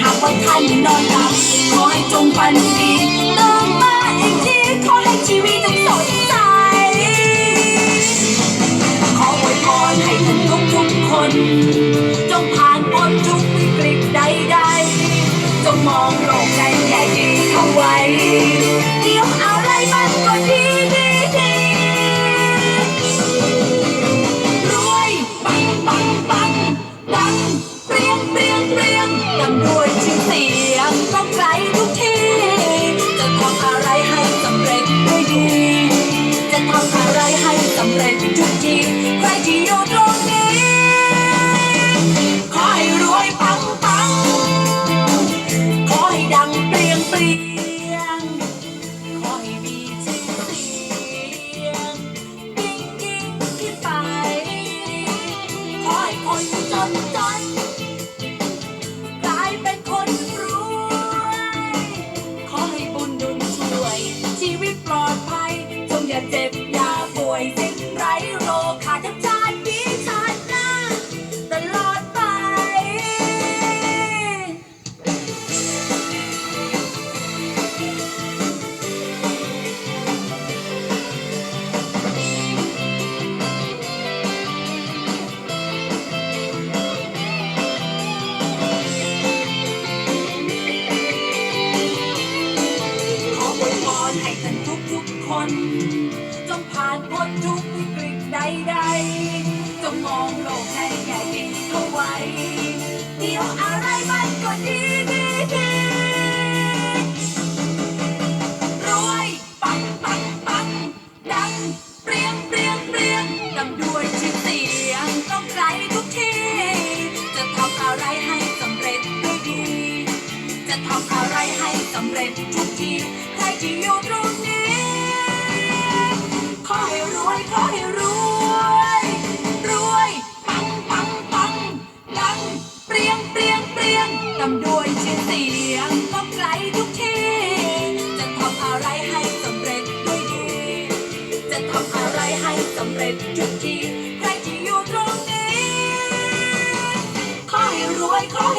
หากว่าท่านนอนหลับขอให้จงฝันดีตื่นมาอีกทีขอให้ชีวิตสดใส ขออวยพรให้ท่านทุกทุกคน จงผ่านพ้นทุกวิกฤตใดๆจงมองโลกในแง่ดีเอาไว้ งด้วยชื่อเสียงต้องไกลทุกที่จะทำอะไรให้สำเร็จด้วยดี จะทำอะไรให้สำเร็จทุกที น จงผ่านพ้นทุกวิกฤตใดๆจงมองโลกในแง่ดีเข้าไว้ เดี๋ยวอะไรมันก็ดีดีดีรวยปังปังปังดังเปรียงเปรียงเปรียงดังด้วยชื่อเสียงต้องไกลทุกที่ จะทำอะไรให้สำเร็จด้วยดี จะทำอะไรให้สำเร็จทุกทีใครที่อยู่ เรียงนดยชื่อเสียงก็ไกลทุกที่ จะทำอะไรให้สำเร็จด้วยดี จะทำอะไรให้สำเร็จทุกทีใครที่อยู่ตรงนี้ ขอให้รวยขอให